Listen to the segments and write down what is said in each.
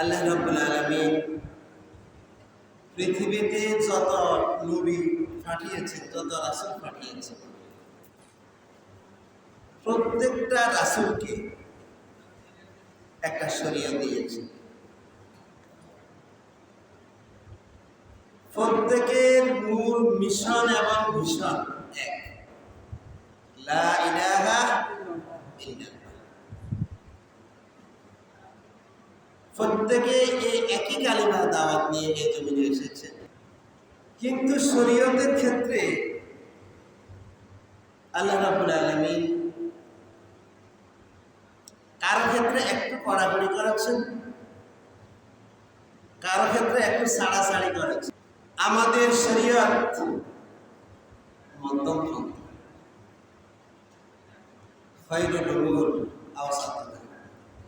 আল্লাহ রাব্বুল আলামিন পৃথিবীতে যত নবী পাঠিয়েছেন, যত রাসূল পাঠিয়েছেন, প্রত্যেকটা রাসূলকে একটা শরীয়ত দিয়েছে। প্রত্যেকের মূল মিশন এবং ভিশন এক। লা ইলাহা ইল্লাল্লাহ। প্রত্যেকে এই একই কালিমার দাওয়াত নিয়ে এই জমিনে এসেছে। কিন্তু শরীয়তের ক্ষেত্রে আল্লাহ রাবুল আলমিন কারও ক্ষেত্রে একটু কড়াকড়ি করাচ্ছেন কারও ক্ষেত্রে একটু সাড়াসাড়ি করেছেন। আমাদের শরীয়ত মধ্যম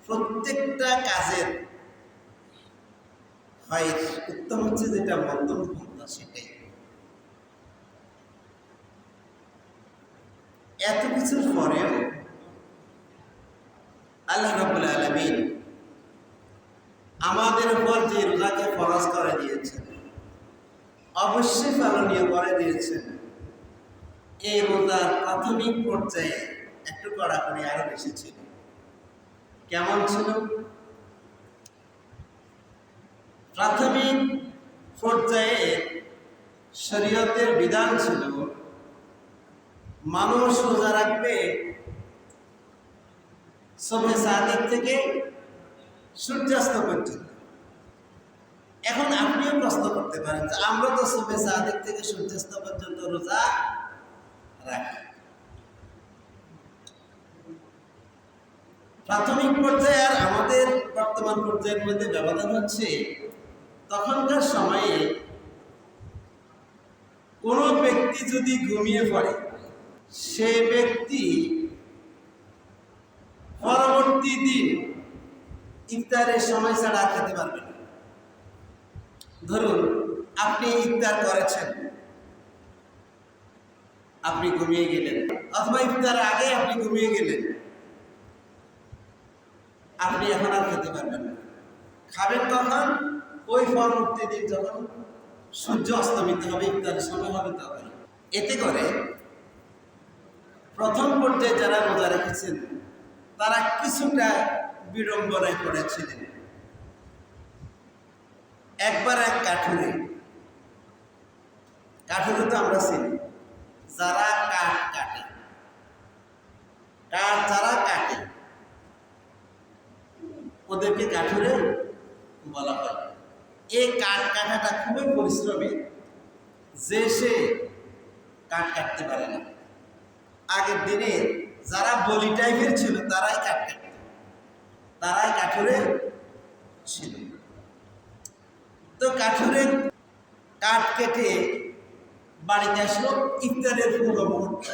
প্রত্যেকটা কাজের হয় উত্তম হচ্ছে যেটা মধ্যম পন্থা সেটাই। এত কিছুর পরেও আল্লাহ রাবুল আলমিন আমাদের উপর যে রোজাকে ফরজ করে দিয়েছেন, অবশ্যই পালনীয় করে দিয়েছেন, এই রোজার প্রাথমিক পর্যায়ে একটু কড়াকড়ি আরও বেশি ছিল। কেমন ছিল? প্রাথমিক পর্যায়ে শরীয়তের বিধান ছিল, মানুষ রোজা রাখবে সবে সাদিক থেকে সূর্যাস্ত পর্যন্ত। এখন আপনিও প্রশ্ন করতে পারেন যে আমরা তো সবে সাদিক থেকে সূর্যাস্ত পর্যন্ত রোজা রাখি। প্রাথমিক পর্যায়ে আর আমাদের বর্তমান পর্যায়ের মধ্যে ব্যবধান হচ্ছে তখনকার সময়ে কোনো ব্যক্তি যদি ঘুমিয়ে পড়ে, সে ব্যক্তি পরবর্তী দিন ইফতারের সময় ছাড়া খেতে পারবে না। ধরুন, আপনি ইফতার করেছেন, আপনি ঘুমিয়ে গেলেন, অথবা ইফতার আগে আপনি ঘুমিয়ে গেলেন, আপনি এখন আর খেতে পারবেন না। খাবেন কখন? ওই পরবর্তী দিন যখন সূর্য অস্তমিত হবে ইফতারের সময় হবে তখন এতে করে প্রথম পর্যায়ে যারা রোজা রেখেছেন, তারা কিছুটা বিড়ম্বনায় পড়েছিলেন। একবার এক কাঠুরে কাঠুরে তো আমরা চিনি, যারা কাঠ কাটে, কাঠ যারা কাটে, ওদেরকে কাঠুরে বলা হয়। এই কাঠ কাটাটা খুবই পরিশ্রমী, যে সে কাঠ কাটতে পারে না। আগের দিনে যারা বলি টাইপের ছিল, তারাই কাঠ কাটত। তারাই কাঠুরে ছিল। তো কাঠুরে কাঠ কেটে বাড়িতে আসলো ইফতারের পূর্ব মুহূর্ত।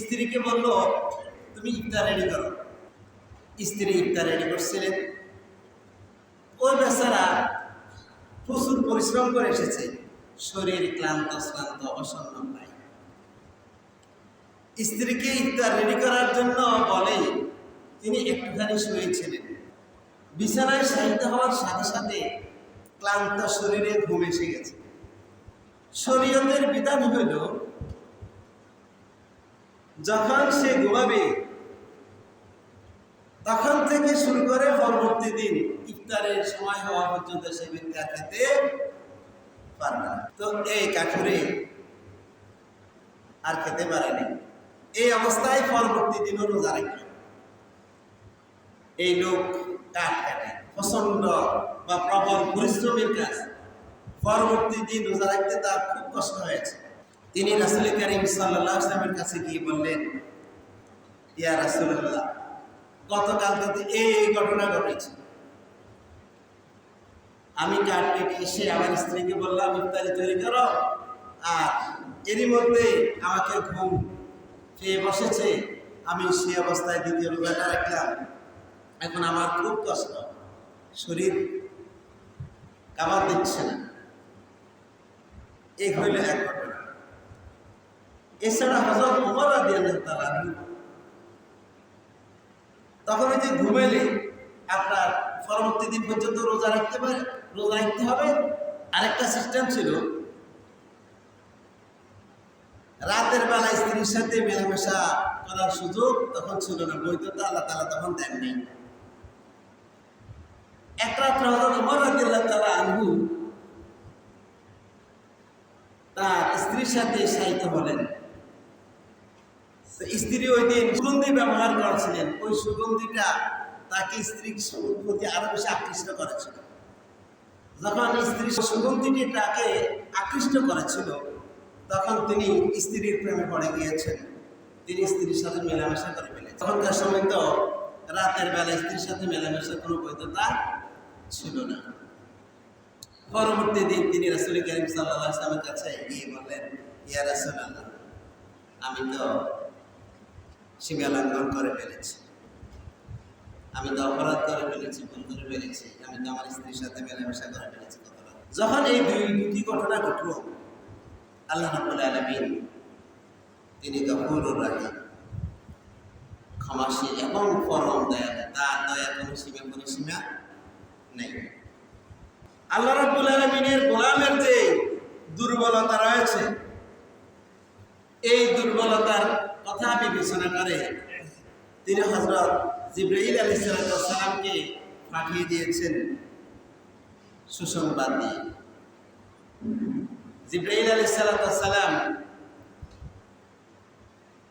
স্ত্রীকে বলল, তুমি ইফতার রেডি করো। স্ত্রী ইফতার রেডি করছিলেন। ওই বেচারা প্রচুর পরিশ্রম করে এসেছে। শরীর ক্লান্ত, শ্রান্ত, অবসন্ন প্রায়। স্ত্রীকে ইফতার রেডি করার জন্য বলে, তিনি একটুখানি শুয়েছিলেন বিছানায় সাহিত্য হওয়ার সাথে সাথে ক্লান্ত শরীরে ঘুম এসে গেছে। শরীয়তের বিধান হইল যখন সে ঘুমাবে তখন থেকে শুরু করে পরবর্তী দিন ইফতারের সময় হওয়া পর্যন্ত সে আর খেতে পারবে না। তো এই কাঠুরে আর খেতে পারেনি এই অবস্থায় পরবর্তী দিনও রোজা রাখবে এই লোক কাঠ কাটে প্রচণ্ড বা প্রবল পরিশ্রমের কাজ। পরবর্তী দিন রোজা রাখতে তার খুব কষ্ট হয়েছে। তিনি রাসুল করিম সাল্লাহ ইসলামের কাছে গিয়ে বললেন, ইয়া রাসুল্লাহ গতকাল তো এই ঘটনা ঘটেছে। আমি কাঠ কেটে এসে আমার স্ত্রীকে বললাম, ইফতারি তৈরি করো। আর এরই মধ্যে আমাকে ঘুম পেয়ে বসেছে। আমি সে অবস্থায় দ্বিতীয় রোজাটা রাখলাম এখন আমার খুব কষ্ট। শরীর কাবার দিচ্ছে না। এই হইল এক ঘটনা। এছাড়া হজরত উমর রাদি আল্লাহ তখন ওই যে ঘুমেলে আপনার পরবর্তী দিন পর্যন্ত রোজা রাখতে পারে, রোজা রাখতে হবে। আরেকটা সিস্টেম ছিল, রাতের বেলা স্ত্রীর সাথে মেলামেশা করার সুযোগ তখন ছিল না বৈধতা আল্লাহ তালা তখন দেননি। এক রাত্র হজরত তার স্ত্রীর সাথে সাহিত্য হলেন তো স্ত্রী ওই দিন সুগন্ধি ব্যবহার করেছিলেন। ওই সুগন্ধিটা তাকে স্ত্রীর প্রতি আরও বেশি আকৃষ্ট করেছিল। যখন স্ত্রী সুগন্ধিটি তাকে আকৃষ্ট করেছিল, তখন তিনি স্ত্রীর প্রেমে পড়ে গিয়েছেন। তিনি স্ত্রীর সাথে মেলামেশা করে ফেলেছেন। তখনকার সময় তো রাতের বেলা স্ত্রীর সাথে মেলামেশার কোনো বৈধতা ছিল না। পরবর্তী দিন তিনি রাসুল করিম সাল্লাহ আসলামের কাছে গিয়ে বললেন, ইয়া রাসুল আমি তো সীমা লঙ্ঘন করে ফেলেছি। আমি তো অপরাধ করে ফেলেছি ভুল করে ফেলেছি, আমি তো আমার স্ত্রীর সাথে মেলামেশা করে ফেলেছি যখন এই দুই ঘটনা ঘটল, আল্লাহ রাব্বুল আলামিন তিনি গফুরুর রাহিম ক্ষমাশীল এবং পরম দয়া তার দয়া কোনো সীমা কোনো সীমা নেই। আল্লাহ রাব্বুল আলামিনের গোলামের যে দুর্বলতা রয়েছে, এই দুর্বলতার কথা বিবেচনা করে তিনি হজরত জিব্রাইল আলী সালামকে পাঠিয়ে দিয়েছেন সুসংবাদ দিয়ে জিব্রাইল আলী সালাম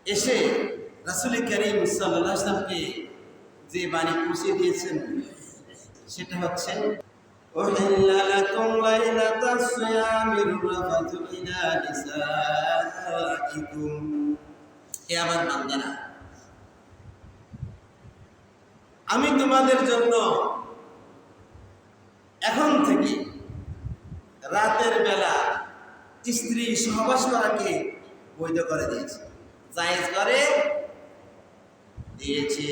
এসে রাসুল করিম সাল্লাহ আসলামকে যে বাণী পৌঁছে দিয়েছেন সেটা হচ্ছে أحل لكم ليلة الصيام الرفث إلى نسائكم হে আমার বান্দারা আমি তোমাদের জন্য এখন থেকে রাতের বেলা স্ত্রী সহবাস করাকে বৈধ করে দিয়েছে। জায়েজ করে দিয়েছে।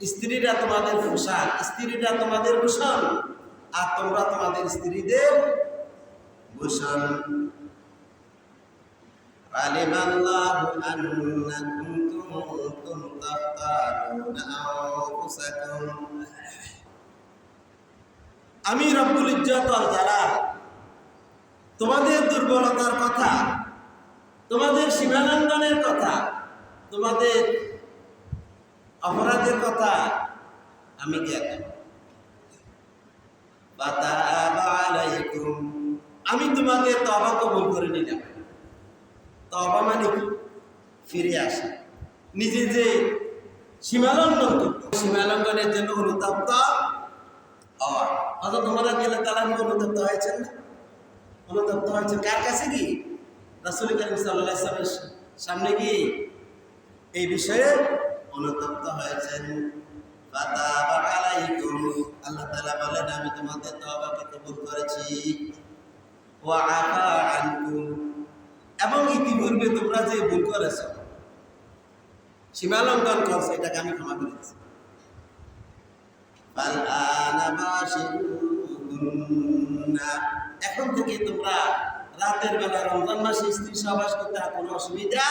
স্ত্রীরা তোমাদের পোশাক, স্ত্রীরা তোমাদের ভূষণ আর তোমরা তোমাদের স্ত্রীদের ভূষণ علم الله أنكم كنتم تختارون أنفسكم আমি রব্বুল ইজ্জত আল জালাল তোমাদের দুর্বলতার কথা তোমাদের সীমালঙ্ঘনের কথা তোমাদের অপরাধের কথা আমি জ্ঞাত বাতাবা আলাইকুম আমি তোমাদের তবা কবুল করে নিলাম। তবা মানে ফিরে আসা। নিজে যে সীমালঙ্ঘন করতো সীমালঙ্ঘনের জন্য অনুতপ্ত হওয়া। তোমরা গেলে তারা অনুতপ্ত হয়েছেন না? অনুতপ্ত হয়েছে কার কাছে কি রাসুল করিম সাল্লাহ সামনে গিয়ে এই বিষয়ে অনুতপ্ত হয়েছেন। আল্লাহ তাআলা বলেন, আমি তোমাদের তওবাকে কবুল করেছি। ওয়া আফা আনকুম। এবং ইতিপূর্বে তোমরা যে ভুল করেছ সীমা লঙ্ঘন করছ, এটাকে আমি ক্ষমা করেছি এখন থেকে তোমরা রাতের বেলা রমজান মাসে স্ত্রী সহবাস করতে কোনো অসুবিধা